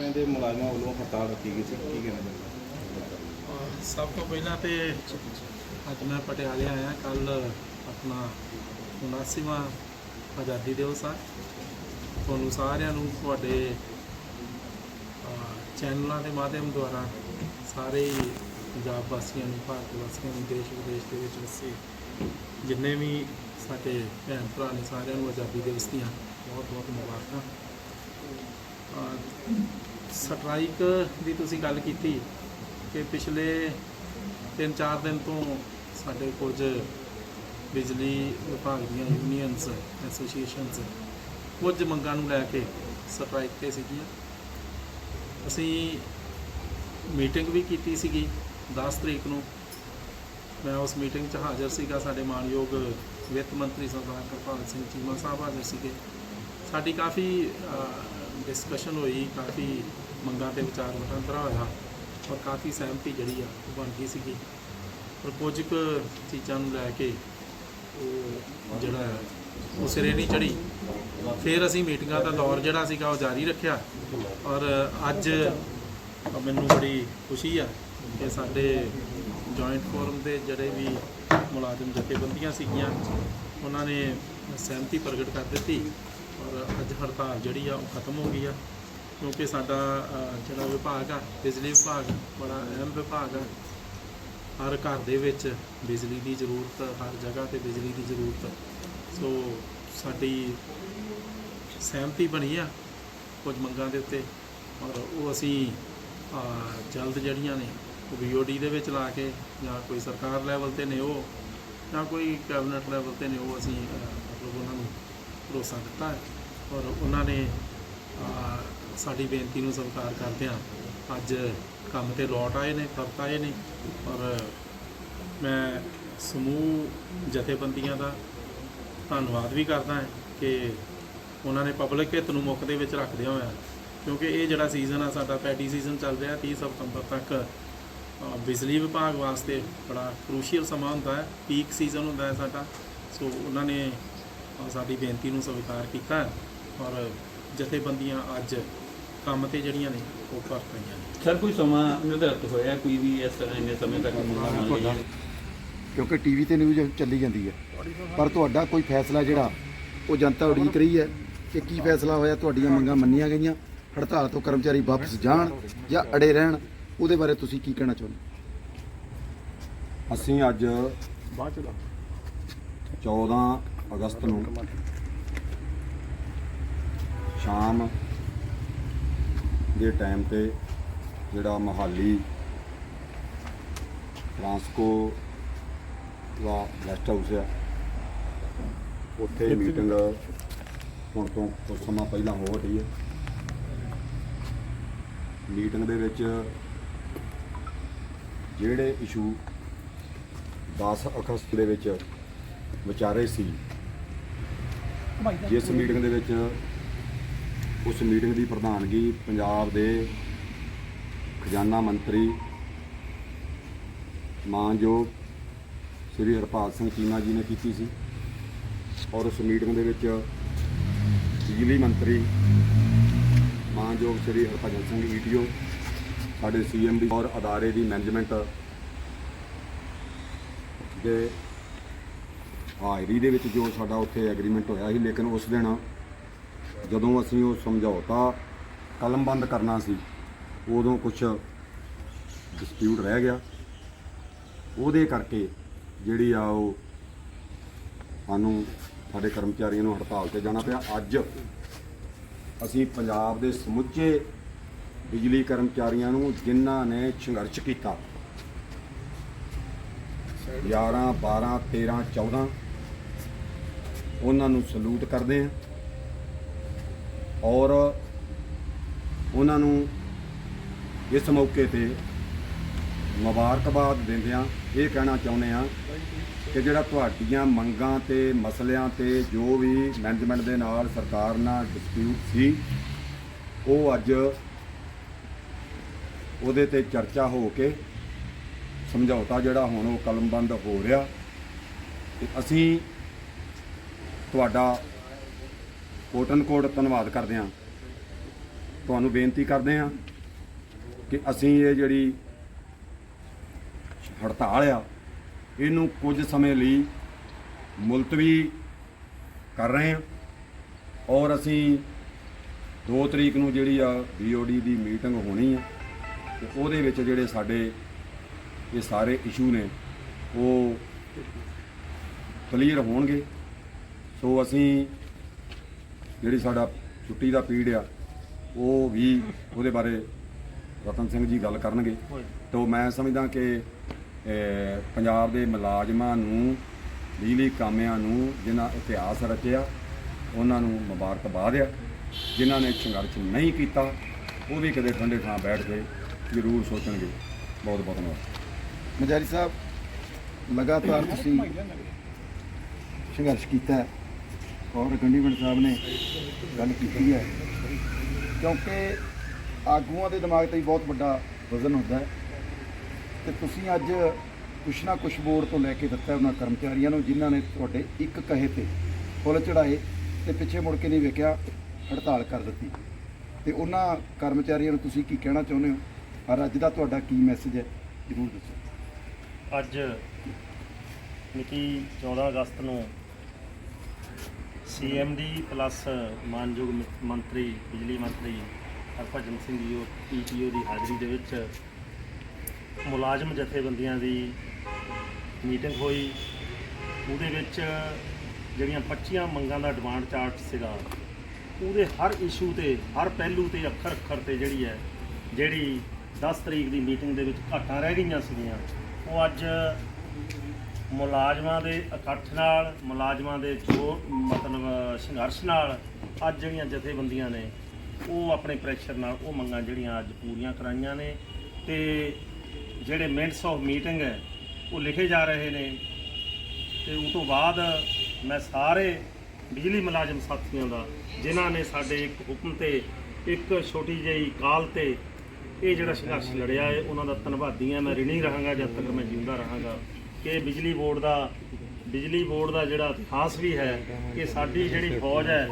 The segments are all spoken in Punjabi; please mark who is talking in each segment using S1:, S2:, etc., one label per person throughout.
S1: ਮਹਿਕਮੇ ਦੇ ਮੁਲਾਜ਼ਮਾਂ ਵੱਲੋਂ ਹੜਤਾਲ ਰੱਖੀ ਗਈ ਸੀ, ਕੀ ਕਹਿਣਾ ਚਾਹੁੰਦੇ
S2: ਸਭ ਤੋਂ ਪਹਿਲਾਂ ਤੇ ਅੱਜ ਮੈਂ ਪਟਿਆਲੇ ਆਇਆ ਕੱਲ ਆਪਣਾ 79ਵਾਂ ਆਜ਼ਾਦੀ ਦਿਵਸ ਆ। ਤੁਹਾਨੂੰ ਸਾਰਿਆਂ ਨੂੰ ਤੁਹਾਡੇ ਚੈਨਲਾਂ ਦੇ ਮਾਧਿਅਮ ਦੁਆਰਾ ਸਾਰੇ ਪੰਜਾਬ ਵਾਸੀਆਂ ਨੂੰ, ਭਾਰਤ ਵਾਸੀਆਂ ਨੂੰ, ਦੇਸ਼ ਵਿਦੇਸ਼ ਦੇ ਵਿੱਚ ਵਸੇ ਜਿੰਨੇ ਵੀ ਸਾਡੇ ਭੈਣ ਭਰਾ ਨੇ ਸਾਰਿਆਂ ਨੂੰ ਆਜ਼ਾਦੀ ਦਿਵਸ ਦੀਆਂ ਬਹੁਤ ਬਹੁਤ ਮੁਬਾਰਕਾਂ ਸਟ੍ਰਾਈਕ ਦੀ ਤੁਸੀਂ ਗੱਲ ਕੀਤੀ ਕਿ ਪਿਛਲੇ 3-4 ਦਿਨ ਤੋਂ ਸਾਡੇ ਕੁਝ ਬਿਜਲੀ ਵਿਭਾਗ ਦੀਆਂ ਯੂਨੀਅਨਸ ਐਸੋਸੀਏਸ਼ਨਸ ਕੁਝ ਮੰਗਾਂ ਨੂੰ ਲੈ ਕੇ ਸਟ੍ਰਾਈਕ ਤੇ ਸੀਗੀਆਂ। ਅਸੀਂ ਮੀਟਿੰਗ ਵੀ ਕੀਤੀ ਸੀਗੀ 10 ਤਰੀਕ ਨੂੰ। ਮੈਂ ਉਸ ਮੀਟਿੰਗ 'ਚ ਹਾਜ਼ਰ ਸੀਗਾ। ਸਾਡੇ ਮਾਨਯੋਗ ਵਿੱਤ ਮੰਤਰੀ ਸਰਦਾਰ ਕਿਰਪਾਲ ਸਿੰਘ ਚੀਮਾ ਸਾਹਿਬ ਹਾਜ਼ਰ ਸੀਗੇ। ਸਾਡੀ ਕਾਫੀ ਡਿਸਕਸ਼ਨ ਹੋਈ, ਕਾਫੀ ਮੰਗਾਂ ਤੇ ਵਿਚਾਰ ਵਟਾਂਦਰਾ ਹੋਇਆ ਔਰ ਕਾਫੀ ਸਹਿਮਤੀ ਜਿਹੜੀ ਆ ਉਹ ਬਣ ਗਈ ਸੀਗੀ। ਪਰ ਕੁਝ ਕੁ ਚੀਜ਼ਾਂ ਨੂੰ ਲੈ ਕੇ ਉਹ ਜਿਹੜਾ ਉਹ ਸਿਰੇ ਨਹੀਂ ਚੜੀ ਫਿਰ ਅਸੀਂ ਮੀਟਿੰਗਾਂ ਦਾ ਦੌਰ ਜਿਹੜਾ ਸੀਗਾ ਉਹ ਜਾਰੀ ਰੱਖਿਆ ਔਰ ਅੱਜ ਮੈਨੂੰ ਬੜੀ ਖੁਸ਼ੀ ਆ ਕਿ ਸਾਡੇ ਜੁਆਇੰਟ ਫੋਰਮ ਦੇ ਜਿਹੜੇ ਵੀ ਮੁਲਾਜ਼ਮ ਜਥੇਬੰਦੀਆਂ ਸੀਗੀਆਂ, ਉਹਨਾਂ ਨੇ ਸਹਿਮਤੀ ਪ੍ਰਗਟ ਕਰ ਦਿੱਤੀ। ਔਰ ਅੱਜ ਹੜਤਾਲ ਜਿਹੜੀ ਆ ਉਹ ਖਤਮ ਹੋ ਗਈ ਆ, ਕਿਉਂਕਿ ਸਾਡਾ ਜਿਹੜਾ ਵਿਭਾਗ ਆ, ਬਿਜਲੀ ਵਿਭਾਗ ਬੜਾ ਅਹਿਮ ਵਿਭਾਗ ਆ। ਹਰ ਘਰ ਦੇ ਵਿੱਚ ਬਿਜਲੀ ਦੀ ਜ਼ਰੂਰਤ, ਹਰ ਜਗ੍ਹਾ ਤੇ ਬਿਜਲੀ ਦੀ ਜ਼ਰੂਰਤ। ਸੋ ਸਾਡੀ ਸਹਿਮਤੀ ਬਣੀ ਆ ਕੁਝ ਮੰਗਾਂ ਦੇ ਉੱਤੇ। ਔਰ ਉਹ ਅਸੀਂ ਜਲਦ ਜਿਹੜੀਆਂ ਨੇ, ਉਹ BOD ਦੇ ਵਿੱਚ ਲਾ ਕੇ ਜਾਂ ਕੋਈ ਸਰਕਾਰ ਲੈਵਲ ਤੇ ਨੇ ਉਹ, ਜਾਂ ਕੋਈ ਕੈਬਨਿਟ ਲੈਵਲ ਤੇ ਨੇ ਉਹ ਅਸੀਂ ਮਤਲਬ ਉਹਨਾਂ ਨੂੰ ਭਰੋਸਾ ਦਿੱਤਾ ਹੈ ਔਰ ਉਹਨਾਂ ਨੇ ਸਾਡੀ ਬੇਨਤੀ ਨੂੰ ਸਵੀਕਾਰ ਕਰਦਿਆਂ ਅੱਜ ਕੰਮ ਤੇ ਲੌਟ ਆਏ ਨੇ ਪਰਤ ਆਏ ਨੇ ਔਰ ਮੈਂ ਸਮੂਹ ਜਥੇਬੰਦੀਆਂ ਦਾ ਧੰਨਵਾਦ ਵੀ ਕਰਦਾ ਹਾਂ ਕਿ ਉਹਨਾਂ ਨੇ ਪਬਲਿਕ ਹਿੱਤ ਨੂੰ ਮੁੱਖ ਦੇ ਵਿੱਚ ਰੱਖਦਿਆਂ ਹੋਇਆ, ਕਿਉਂਕਿ ਇਹ ਜਿਹੜਾ ਸੀਜ਼ਨ ਆ, ਸਾਡਾ ਪੈਡੀ ਸੀਜ਼ਨ ਚੱਲ ਰਿਹਾ 30 ਸਤੰਬਰ ਤੱਕ ਬਿਜਲੀ ਵਿਭਾਗ ਵਾਸਤੇ ਬੜਾ ਕ੍ਰੂਸ਼ੀਅਲ ਸਮਾਂ ਹੁੰਦਾ ਹੈ ਪੀਕ ਸੀਜ਼ਨ ਹੁੰਦਾ ਹੈ ਸਾਡਾ। ਸੋ ਉਹਨਾਂ ਨੇ ਸਾਡੀ ਬੇਨਤੀ ਨੂੰ ਸਵੀਕਾਰ ਕੀਤਾ ਔਰ ਜਥੇਬੰਦੀਆਂ ਅੱਜ ਕੰਮ ਤੇ ਜਿਹੜੀਆਂ ਨੇ ਉਹ ਕਰ ਰਹੀਆਂ ਨੇ।
S3: ਸਰ ਕੋਈ ਸਮਾਂ ਨਿਰਧਾਰਿਤ ਹੋਇਆ ਕੋਈ ਵੀ ਇਸ ਤਰ੍ਹਾਂ ਇੰਨੇ ਸਮੇਂ ਤੱਕ
S4: ਕਿਉਂਕਿ ਟੀਵੀ ਤੇ ਨਿਊਜ਼ ਚੱਲੀ ਜਾਂਦੀ ਹੈ। ਪਰ ਤੁਹਾਡਾ ਕੋਈ ਫੈਸਲਾ ਜਿਹੜਾ ਉਹ ਜਨਤਾ ਉਡੀਕ ਰਹੀ ਹੈ ਕਿ ਕੀ ਫੈਸਲਾ ਹੋਇਆ ਤੁਹਾਡੀਆਂ ਮੰਗਾਂ ਮੰਨੀਆਂ ਗਈਆਂ। ਹੜਤਾਲ ਤੋਂ ਕਰਮਚਾਰੀ ਵਾਪਸ ਜਾਣ ਜਾਂ ਅੜੇ ਰਹਿਣ ਉਹਦੇ ਬਾਰੇ ਤੁਸੀਂ ਕੀ ਕਹਿਣਾ ਚਾਹੁੰਦੇ?
S5: ਅਸੀਂ ਅੱਜ 14 ਅਗਸਤ ਨੂੰ ਸ਼ਾਮ ਦੇ ਟਾਈਮ ਤੇ ਜਿਹੜਾ ਮਹਾਲੀ ਫਰਾਂਸਕੋ ਦਾ ਗੈਸਟ ਹਾਊਸ ਆ ਉੱਥੇ ਮੀਟਿੰਗ ਹੁਣ ਤੋਂ ਕੁਝ ਸਮਾਂ ਪਹਿਲਾਂ ਹੋ ਰਹੀ ਹੈ। ਮੀਟਿੰਗ ਦੇ ਵਿੱਚ ਜਿਹੜੇ ਇਸ਼ੂ 10 ਅਗਸਤ ਦੇ ਵਿੱਚ ਵਿਚਾਰੇ ਸੀ ਜਿਸ ਮੀਟਿੰਗ ਦੇ ਵਿੱਚ ਉਸ ਮੀਟਿੰਗ ਦੀ ਪ੍ਰਧਾਨਗੀ ਪੰਜਾਬ ਦੇ ਖਜ਼ਾਨਾ ਮੰਤਰੀ ਮਾਨਯੋਗ ਸ੍ਰੀ ਹਰਪਾਲ ਸਿੰਘ ਚੀਮਾ ਜੀ ਨੇ ਕੀਤੀ ਸੀ ਔਰ ਉਸ ਮੀਟਿੰਗ ਦੇ ਵਿੱਚ ਬਿਜਲੀ ਮੰਤਰੀ ਮਾਨਯੋਗ ਸ੍ਰੀ ਹਰਭਜਨ ਸਿੰਘ ਈਟੀਓ ਸਾਡੇ ਸੀਐਮਡੀ ਔਰ ਅਦਾਰੇ ਦੀ ਮੈਨੇਜਮੈਂਟ ਦੇ ਹਾਜ਼ਰੀ ਦੇ ਵਿੱਚ ਜੋ ਸਾਡਾ ਉੱਥੇ ਐਗਰੀਮੈਂਟ ਹੋਇਆ ਸੀ, ਲੇਕਿਨ ਉਸ ਦਿਨ ਜਦੋਂ ਅਸੀਂ ਉਹ ਸਮਝੌਤਾ ਕਲਮਬੰਦ ਕਰਨਾ ਸੀ, ਉਦੋਂ ਕੁਝ ਡਿਸਪਿਊਟ ਰਹਿ ਗਿਆ। ਉਹਦੇ ਕਰਕੇ ਜਿਹੜੀ ਆ ਉਹ ਸਾਨੂੰ ਸਾਡੇ ਕਰਮਚਾਰੀਆਂ ਨੂੰ ਹੜਤਾਲ ਤੇ ਜਾਣਾ ਪਿਆ। ਅੱਜ ਅਸੀਂ ਪੰਜਾਬ ਦੇ ਸਮੁੱਚੇ ਬਿਜਲੀ ਕਰਮਚਾਰੀਆਂ ਨੂੰ ਜਿਨ੍ਹਾਂ ਨੇ ਸੰਘਰਸ਼ ਕੀਤਾ 11 12 13 14 ਉਹਨਾਂ ਨੂੰ ਸਲੂਟ ਕਰਦੇ ਹਾਂ ਔਰ ਉਹਨਾਂ ਨੂੰ ਇਸ ਮੌਕੇ ਤੇ ਮੁਬਾਰਕਬਾਦ ਦਿੰਦਿਆਂ ਇਹ ਕਹਿਣਾ ਚਾਹੁੰਦੇ ਆ ਕਿ ਜਿਹੜਾ ਤੁਹਾਡੀਆਂ ਮੰਗਾਂ ਤੇ ਮਸਲਿਆਂ ਤੇ ਜੋ ਵੀ ਮੈਨੇਜਮੈਂਟ ਦੇ ਨਾਲ ਸਰਕਾਰ ਨਾਲ ਡਿਸਪਿਊਟ ਸੀ, ਉਹ ਅੱਜ ਉਹਦੇ ਤੇ ਚਰਚਾ ਹੋ ਕੇ ਸਮਝੌਤਾ ਜਿਹੜਾ ਹੁਣ ਉਹ ਕਲਮਬੰਦ ਹੋ ਰਿਹਾ ਤੇ ਅਸੀਂ ਤੁਹਾਡਾ ਕੋਟਨ ਕੋਟ ਧੰਨਵਾਦ ਕਰਦੇ ਹਾਂ। ਤੁਹਾਨੂੰ ਬੇਨਤੀ ਕਰਦੇ ਹਾਂ ਕਿ ਅਸੀਂ ਇਹ ਜਿਹੜੀ ਹੜਤਾਲ ਆ, ਇਹਨੂੰ ਕੁਝ ਸਮੇਂ ਲਈ ਮੁਲਤਵੀ ਕਰ ਰਹੇ ਹਾਂ ਔਰ ਅਸੀਂ 2 ਤਰੀਕ ਨੂੰ ਜਿਹੜੀ ਆ ਬੀਓਡੀ ਦੀ ਮੀਟਿੰਗ ਹੋਣੀ ਆ ਤੇ ਉਹਦੇ ਵਿੱਚ ਜਿਹੜੇ ਸਾਡੇ ਇਹ ਸਾਰੇ ਇਸ਼ੂ ਨੇ, ਉਹ ਕਲੀਅਰ ਹੋਣਗੇ। ਸੋ ਅਸੀਂ ਜਿਹੜੀ ਸਾਡਾ ਛੁੱਟੀ ਦਾ ਪੀੜ ਆ ਉਹ ਵੀ ਉਹਦੇ ਬਾਰੇ ਰਤਨ ਸਿੰਘ ਜੀ ਗੱਲ ਕਰਨਗੇ। ਤੋਂ ਮੈਂ ਸਮਝਦਾ ਕਿ ਪੰਜਾਬ ਦੇ ਮੁਲਾਜ਼ਮਾਂ ਨੂੰ ਬਿਜਲੀ ਕਾਮਿਆਂ ਨੂੰ ਜਿਨ੍ਹਾਂ ਇਤਿਹਾਸ ਰਚਿਆ ਉਹਨਾਂ ਨੂੰ ਮੁਬਾਰਕਬਾਦ ਆ। ਜਿਨ੍ਹਾਂ ਨੇ ਸੰਘਰਸ਼ ਨਹੀਂ ਕੀਤਾ ਉਹ ਵੀ ਕਦੇ ਠੰਡੇ ਥਾਂ ਬੈਠ ਕੇ ਜ਼ਰੂਰ ਸੋਚਣਗੇ। ਬਹੁਤ ਬਹੁਤ ਧੰਨਵਾਦ।
S4: ਮਜਾਰੀ ਸਾਹਿਬ ਲਗਾਤਾਰ ਤੁਸੀਂ ਸੰਘਰਸ਼ ਕੀਤਾ ਔਰ ਗੰਡੀਵੰਡ ਸਾਹਿਬ ਨੇ ਗੱਲ ਕੀਤੀ ਹੈ। ਕਿਉਂਕਿ ਆਗੂਆਂ ਦੇ ਦਿਮਾਗ ਤੇ ਵੀ ਬਹੁਤ ਵੱਡਾ ਵਜ਼ਨ ਹੁੰਦਾ ਹੈ। ਤੇ ਤੁਸੀਂ ਅੱਜ ਕੁਛ ਨਾ ਕੁਛ ਬੋਰਡ ਤੋਂ ਲੈ ਕੇ ਦਿੱਤਾ ਉਹਨਾਂ ਕਰਮਚਾਰੀਆਂ ਨੂੰ, ਜਿਨ੍ਹਾਂ ਨੇ ਤੁਹਾਡੇ ਇੱਕ ਕਹੇ ਤੇ ਫੁੱਲ ਚੜਾਏ ਤੇ ਪਿੱਛੇ ਮੁੜ ਕੇ ਨਹੀਂ ਵੇਖਿਆ, ਹੜਤਾਲ ਕਰ ਦਿੱਤੀ। ਤੇ ਉਹਨਾਂ ਕਰਮਚਾਰੀਆਂ ਨੂੰ ਤੁਸੀਂ ਕੀ ਕਹਿਣਾ ਚਾਹੁੰਦੇ ਹੋ? ਔਰ ਅੱਜ ਦਾ ਤੁਹਾਡਾ ਕੀ ਮੈਸੇਜ ਹੈ? ਜ਼ਰੂਰ ਦੱਸੋ।
S6: ਅੱਜ ਮਿਤੀ 14 ਅਗਸਤ ਨੂੰ ਸੀਐਮਡੀ ਪਲੱਸ ਮਾਨਯੋਗ ਮੰਤਰੀ, ਬਿਜਲੀ ਮੰਤਰੀ ਹਰਭਜਨ ਸਿੰਘ ਜੀ ਪੀਟੀਓ ਦੀ ਹਾਜ਼ਰੀ ਦੇ ਵਿੱਚ ਮੁਲਾਜ਼ਮ ਜਥੇਬੰਦੀਆਂ ਦੀ ਮੀਟਿੰਗ ਹੋਈ। ਉਹਦੇ ਵਿੱਚ ਜਿਹੜੀਆਂ 25 ਮੰਗਾਂ ਦਾ ਡਿਮਾਂਡ ਚਾਰਟ ਸੀਗਾ, ਉਹਦੇ ਹਰ ਇਸ਼ੂ ਤੇ, ਹਰ ਪਹਿਲੂ ਤੇ ਅੱਖਰ ਅੱਖਰ ਤੇ ਜਿਹੜੀ ਹੈ, ਜਿਹੜੀ 10 ਤਰੀਕ ਦੀ ਮੀਟਿੰਗ ਦੇ ਵਿੱਚ ਘਾਟਾਂ ਰਹਿ ਗਈਆਂ ਸੀਗੀਆਂ। ਉਹ ਅੱਜ ਮੁਲਾਜ਼ਮਾਂ ਦੇ ਇਕੱਠ ਨਾਲ, ਮੁਲਾਜ਼ਮਾਂ ਦੇ ਜੋ ਮਤਲਬ ਸੰਘਰਸ਼ ਨਾਲ ਅੱਜ ਜਿਹੜੀਆਂ ਜਥੇਬੰਦੀਆਂ ਨੇ, ਉਹ ਆਪਣੇ ਪ੍ਰੈਸ਼ਰ ਨਾਲ ਉਹ ਮੰਗਾਂ ਜਿਹੜੀਆਂ ਅੱਜ ਪੂਰੀਆਂ ਕਰਾਈਆਂ ਨੇ ਤੇ ਜਿਹੜੇ ਮਿੰਟਸ ਆਫ ਮੀਟਿੰਗ ਹੈ, ਉਹ ਲਿਖੇ ਜਾ ਰਹੇ ਨੇ ਤੇ ਉਸ ਤੋਂ ਬਾਅਦ ਮੈਂ ਸਾਰੇ ਬਿਜਲੀ ਮੁਲਾਜ਼ਮ ਸਾਥੀਆਂ ਦਾ, ਜਿਨ੍ਹਾਂ ਨੇ ਸਾਡੇ ਇੱਕ ਹੁਕਮ ਤੇ, ਇੱਕ ਛੋਟੀ ਜਿਹੀ ਕਾਲ ਤੇ ਇਹ ਜਿਹੜਾ ਸੰਘਰਸ਼ ਲੜਿਆ ਹੈ, ਉਹਨਾਂ ਦਾ ਧੰਨਵਾਦੀ ਹਾਂ। ਮੈਂ ਰਿਣੀ ਰਹਾਂਗਾ, ਜਦ ਤੱਕ ਮੈਂ ਜਿਉਂਦਾ ਰਹਾਂਗਾ। ਕਿ ਬਿਜਲੀ ਬੋਰਡ ਦਾ, ਬਿਜਲੀ ਬੋਰਡ ਦਾ ਜਿਹੜਾ ਇਤਿਹਾਸ ਵੀ ਹੈ ਕਿ ਸਾਡੀ ਜਿਹੜੀ ਫੌਜ ਹੈ,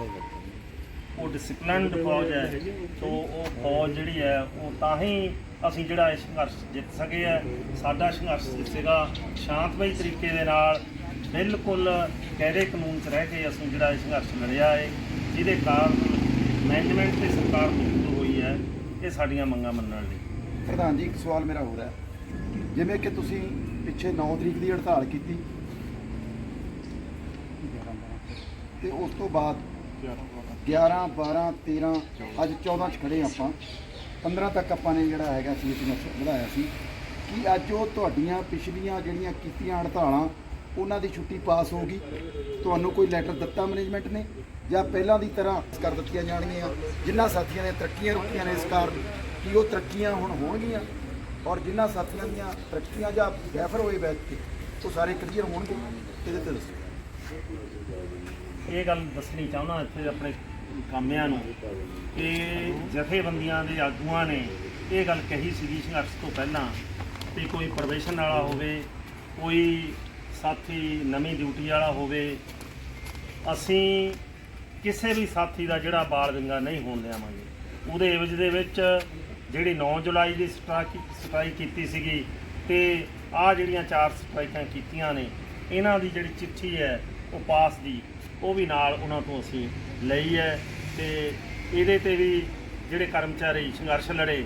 S6: ਉਹ ਡਿਸਪਲਿਨਡ ਫੌਜ ਹੈ। ਸੋ ਉਹ ਫੌਜ ਜਿਹੜੀ ਹੈ, ਉਹ ਤਾਂ ਹੀ ਅਸੀਂ ਜਿਹੜਾ ਇਹ ਸੰਘਰਸ਼ ਜਿੱਤ ਸਕੇ ਹੈ, ਸਾਡਾ ਸੰਘਰਸ਼ ਸੀਗਾ ਸ਼ਾਂਤਮਈ ਤਰੀਕੇ ਦੇ ਨਾਲ, ਬਿਲਕੁਲ ਕਾਇਦੇ ਕਾਨੂੰਨ 'ਚ ਰਹਿ ਕੇ ਅਸੀਂ ਜਿਹੜਾ ਇਹ ਸੰਘਰਸ਼ ਲੜਿਆ ਹੈ, ਜਿਹਦੇ ਕਾਰਨ ਮੈਨੇਜਮੈਂਟ ਤੇ ਸਰਕਾਰ ਮਜਬੂਰ ਹੋਈ ਹੈ, ਇਹ ਸਾਡੀਆਂ ਮੰਗਾਂ ਮੰਨਣ ਲਈ।
S4: ਪ੍ਰਧਾਨ ਜੀ, ਇੱਕ ਸਵਾਲ ਮੇਰਾ ਹੋਰ ਹੈ। ਜਿਵੇਂ ਕਿ ਤੁਸੀਂ ਪਿੱਛੇ 9 ਤਰੀਕ ਦੀ ਹੜਤਾਲ ਕੀਤੀ। ਤੇ ਉਸ ਤੋਂ ਬਾਅਦ 11 12 13 ਅੱਜ 14 ਚ ਖੜੇ ਆਪਾਂ। 15 ਤੱਕ ਆਪਾਂ ਨੇ ਜਿਹੜਾ ਹੈਗਾ ਸੀ ਸੰਘਰਸ਼ ਵਧਾਇਆ ਸੀ। ਕਿ ਅੱਜ ਉਹ ਤੁਹਾਡੀਆਂ ਪਿਛਲੀਆਂ ਜਿਹੜੀਆਂ ਕੀਤੀਆਂ ਹੜਤਾਲਾਂ, ਉਹਨਾਂ ਦੀ ਛੁੱਟੀ ਪਾਸ ਹੋ ਗਈ? ਤੁਹਾਨੂੰ ਕੋਈ ਲੈਟਰ ਦਿੱਤਾ ਮੈਨੇਜਮੈਂਟ ਨੇ? ਜਾਂ ਪਹਿਲਾਂ ਦੀ ਤਰ੍ਹਾਂ ਕਰ ਦਿੱਤੀਆਂ ਜਾਣਗੀਆਂ? ਜਿਨ੍ਹਾਂ ਸਾਥੀਆਂ ਨੇ ਤਰੱਕੀਆਂ ਰੁਕੀਆਂ ਨੇ ਇਸ ਕਾਰਨ, ਕਿ ਉਹ ਤਰੱਕੀਆਂ ਹੁਣ ਹੋਣਗੀਆਂ? ਔਰ ਜਿਨ੍ਹਾਂ ਸਾਥੀਆਂ ਦੀਆਂ ਤਰੱਕੀਆਂ ਜਾਂ ਰੈਫਰ ਹੋਏ ਬੈਠ ਉਹ ਸਾਰੇ ਕਲੀਅਰ ਹੋਣਗੇ ਇਹਦੇ ਤੇ ਦੱਸੋ।
S6: ਇਹ ਗੱਲ ਦੱਸਣੀ ਚਾਹੁੰਦਾ ਇੱਥੇ ਆਪਣੇ ਕਾਮਿਆਂ ਨੂੰ ਕਿ ਜਥੇਬੰਦੀਆਂ ਦੇ ਆਗੂਆਂ ਨੇ ਇਹ ਗੱਲ ਕਹੀ ਸੀਗੀ ਸੰਘਰਸ਼ ਤੋਂ ਪਹਿਲਾਂ ਵੀ ਕੋਈ ਪ੍ਰਵੇਸ਼ਨ ਵਾਲਾ ਹੋਵੇ, ਕੋਈ ਸਾਥੀ ਨਵੀਂ ਡਿਊਟੀ ਵਾਲਾ ਹੋਵੇ, ਅਸੀਂ ਕਿਸੇ ਵੀ ਸਾਥੀ ਦਾ ਜਿਹੜਾ ਬਾਲ ਗੰਗਾ ਨਹੀਂ ਹੋਣ ਦੇਵਾਂਗੇ ਉਹਦੇ ਇਵਜ ਦੇ ਵਿੱਚ ਜਿਹੜੀ 9 ਜੁਲਾਈ ਦੀ ਸਟ੍ਰਾਈਕ ਸਟ੍ਰਾਈਕ ਕੀਤੀ ਸੀਗੀ ਤੇ ਆ ਜਿਹੜੀਆਂ ਚਾਰ ਸਟ੍ਰਾਈਕਾਂ ਕੀਤੀਆਂ ਨੇ, ਇਹਨਾਂ ਦੀ ਜਿਹੜੀ ਚਿੱਠੀ ਹੈ, ਉਹ ਪਾਸ ਦੀ, ਉਹ ਵੀ ਨਾਲ ਉਹਨਾਂ ਤੋਂ ਅਸੀਂ ਲਈ ਹੈ ਤੇ ਇਹਦੇ ਤੇ ਵੀ ਜਿਹੜੇ ਕਰਮਚਾਰੀ ਸੰਘਰਸ਼ ਲੜੇ,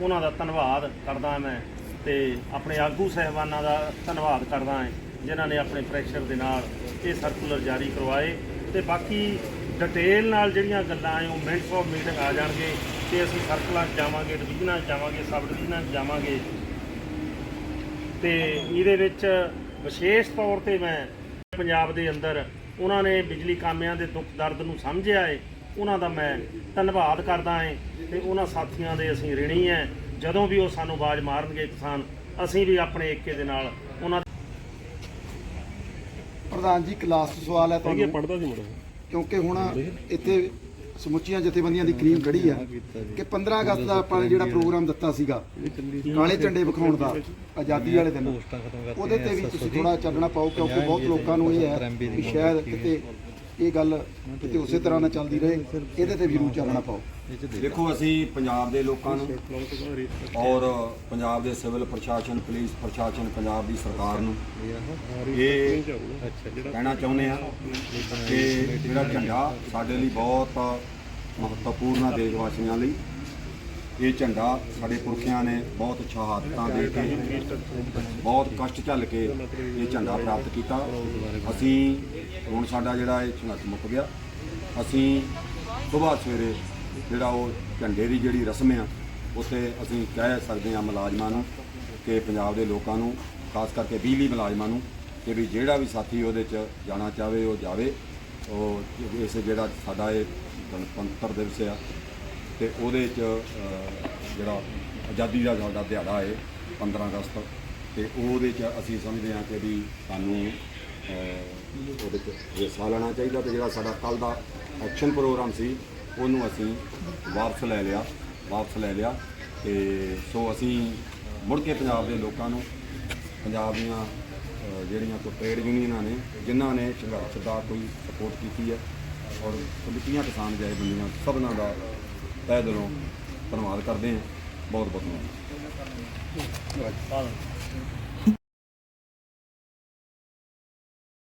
S6: ਉਹਨਾਂ ਦਾ ਧੰਨਵਾਦ ਕਰਦਾ ਮੈਂ ਤੇ ਆਪਣੇ ਆਗੂ ਸਹਿਬਾਨਾਂ ਦਾ ਧੰਨਵਾਦ ਕਰਦਾ ਹਾਂ, ਜਿਨ੍ਹਾਂ ਨੇ ਆਪਣੇ ਪ੍ਰੈਸ਼ਰ ਦੇ ਨਾਲ ਇਹ ਸਰਕੂਲਰ ਜਾਰੀ ਕਰਵਾਏ ਤੇ ਬਾਕੀ ਡਿਟੇਲ ਨਾਲ ਜਿਹੜੀਆਂ ਗੱਲਾਂ ਹੈ ਉਹ ਮਿੰਟਸ ਆਫ ਮੀਟਿੰਗ ਆ ਜਾਣਗੇ ਤੇ ਅਸੀਂ ਸਰਕਲਾਂ ਜਾਵਾਂਗੇ ਡਿਵੀਜ਼ਨਾਂ ਜਾਵਾਂਗੇ ਸਬ ਡਿਵੀਜ਼ਨਾਂ ਜਾਵਾਂਗੇ। ਤੇ ਇਹਦੇ ਵਿੱਚ ਵਿਸ਼ੇਸ਼ ਤੌਰ ਤੇ ਮੈਂ ਪੰਜਾਬ ਦੇ ਅੰਦਰ ਉਹਨਾਂ ਨੇ ਬਿਜਲੀ ਕਾਮਿਆਂ ਦੇ ਦੁੱਖ ਦਰਦ ਨੂੰ ਸਮਝਿਆ ਏ ਉਹਨਾਂ ਦਾ ਮੈਂ ਧੰਨਵਾਦ ਕਰਦਾ ਏ ਤੇ ਉਹਨਾਂ ਸਾਥੀਆਂ ਦੇ ਅਸੀਂ ਰਿਣੀ ਹੈ। ਜਦੋਂ ਵੀ ਉਹ ਸਾਨੂੰ ਆਵਾਜ਼ ਮਾਰਨਗੇ ਕਿਸਾਨ ਅਸੀਂ ਵੀ ਆਪਣੇ ਏਕੇ ਦੇ ਨਾਲ ਉਹਨਾਂ
S4: ਪ੍ਰਧਾਨ ਜੀ ਇੱਕ ਲਾਸਟ ਸਵਾਲ ਹੈ ਤੁਹਾਨੂੰ।
S1: ਪੜਦਾ ਸੀ ਮੁੰਡਾ।
S4: ਕਿਉਂਕਿ ਹੁਣ ਇੱਥੇ ਸਮੁੱਚੀਆਂ ਜਥੇਬੰਦੀਆਂ ਦੀ ਕਰੀਮ ਖੜੀ ਆ ਕਿ 15 ਅਗਸਤ ਦਾ ਆਪਾਂ ਨੇ ਜਿਹੜਾ ਪ੍ਰੋਗਰਾਮ ਦਿੱਤਾ ਸੀਗਾ, ਕਾਲੇ ਝੰਡੇ ਵਿਖਾਉਣ ਦਾ, ਆਜ਼ਾਦੀ ਵਾਲੇ ਦਿਨ, ਉਹਦੇ ਤੇ ਵੀ ਤੁਸੀਂ ਥੋੜਾ ਚੱਲਣਾ ਪਾਓ ਕਿਉਂਕਿ ਬਹੁਤ ਲੋਕਾਂ ਨੂੰ ਇਹ ਹੈ ਕਿ ਸ਼ਾਇਦ ਕਿਤੇ ਇਹ ਗੱਲ ਕਿਤੇ ਉਸੇ ਤਰ੍ਹਾਂ ਨਾਲ ਚੱਲਦੀ ਰਹੇ, ਇਹਦੇ ਤੇ ਵੀ ਜ਼ਰੂਰ ਚਾਨਣਾ ਪਾਓ।
S5: ਦੇਖੋ, ਅਸੀਂ ਪੰਜਾਬ ਦੇ ਲੋਕਾਂ ਨੂੰ ਔਰ ਪੰਜਾਬ ਦੇ ਸਿਵਲ ਪ੍ਰਸ਼ਾਸਨ, ਪੁਲਿਸ ਪ੍ਰਸ਼ਾਸਨ, ਪੰਜਾਬ ਦੀ ਸਰਕਾਰ ਨੂੰ ਇਹ ਕਹਿਣਾ ਚਾਹੁੰਦੇ ਆ ਕਿ ਜਿਹੜਾ ਝੰਡਾ ਸਾਡੇ ਲਈ ਬਹੁਤ ਮਹੱਤਵਪੂਰਨ ਹੈ ਦੇਸ਼ ਵਾਸੀਆਂ ਲਈ। ਇਹ ਝੰਡਾ ਸਾਡੇ ਪੁਰਖਿਆਂ ਨੇ ਬਹੁਤ ਸ਼ਹਾਦਤਾਂ ਦੇ ਕੇ, ਬਹੁਤ ਕਸ਼ਟ ਝੱਲ ਕੇ ਇਹ ਝੰਡਾ ਪ੍ਰਾਪਤ ਕੀਤਾ। ਅਸੀਂ ਹੁਣ ਸਾਡਾ ਜਿਹੜਾ ਇਹ ਸੰਘਰਸ਼ ਮੁੱਕ ਗਿਆ। ਅਸੀਂ ਸਵੇਰ ਸਵੇਰੇ ਜਿਹੜਾ ਉਹ ਝੰਡੇ ਦੀ ਜਿਹੜੀ ਰਸਮ ਆ, ਉੱਥੇ ਅਸੀਂ ਕਹਿ ਸਕਦੇ ਹਾਂ ਮੁਲਾਜ਼ਮਾਂ ਨੂੰ ਕਿ ਪੰਜਾਬ ਦੇ ਲੋਕਾਂ ਨੂੰ, ਖਾਸ ਕਰਕੇ ਬਿਜਲੀ ਮੁਲਾਜ਼ਮਾਂ ਨੂੰ ਕਿ ਵੀ ਜਿਹੜਾ ਵੀ ਸਾਥੀ ਉਹਦੇ 'ਚ ਜਾਣਾ ਚਾਹਵੇ ਉਹ ਜਾਵੇ। ਉਹ ਇਸ ਜਿਹੜਾ ਸਾਡਾ ਇਹ ਗਣਤੰਤਰ ਦਿਵਸ ਆ ਤੇ ਉਹਦੇ 'ਚ ਜਿਹੜਾ ਆਜ਼ਾਦੀ ਦਾ ਸਾਡਾ ਦਿਹਾੜਾ ਹੈ 15 ਅਗਸਤ, ਤੇ ਉਹਦੇ 'ਚ ਅਸੀਂ ਸਮਝਦੇ ਹਾਂ ਕਿ ਵੀ ਸਾਨੂੰ ਉਹਦੇ 'ਚ ਹਿੱਸਾ ਲੈਣਾ ਚਾਹੀਦਾ ਤੇ ਜਿਹੜਾ ਸਾਡਾ ਕੱਲ ਦਾ ਐਕਸ਼ਨ ਪ੍ਰੋਗਰਾਮ ਸੀ, ਉਹਨੂੰ ਅਸੀਂ ਵਾਪਸ ਲੈ ਲਿਆ, ਵਾਪਸ ਲੈ ਲਿਆ ਤੇ ਸੋ ਅਸੀਂ ਮੁੜ ਕੇ ਪੰਜਾਬ ਦੇ ਲੋਕਾਂ ਨੂੰ, ਪੰਜਾਬ ਦੀਆਂ ਜਿਹੜੀਆਂ ਕੋਈ ਟ੍ਰੇਡ ਯੂਨੀਅਨਾਂ ਨੇ, ਜਿਨ੍ਹਾਂ ਨੇ ਸੰਘਰਸ਼ ਦਾ ਕੋਈ ਸਪੋਰਟ ਕੀਤੀ ਹੈ ਔਰ ਕਮੇਟੀਆਂ ਕਿਸਾਨ ਜਥੇਬੰਦੀਆਂ ਸਭਨਾਂ ਦਾ ਤਹਿ ਦਿਲੋਂ ਧੰਨਵਾਦ ਕਰਦੇ ਹਾਂ। ਬਹੁਤ ਬਹੁਤ ਧੰਨਵਾਦ।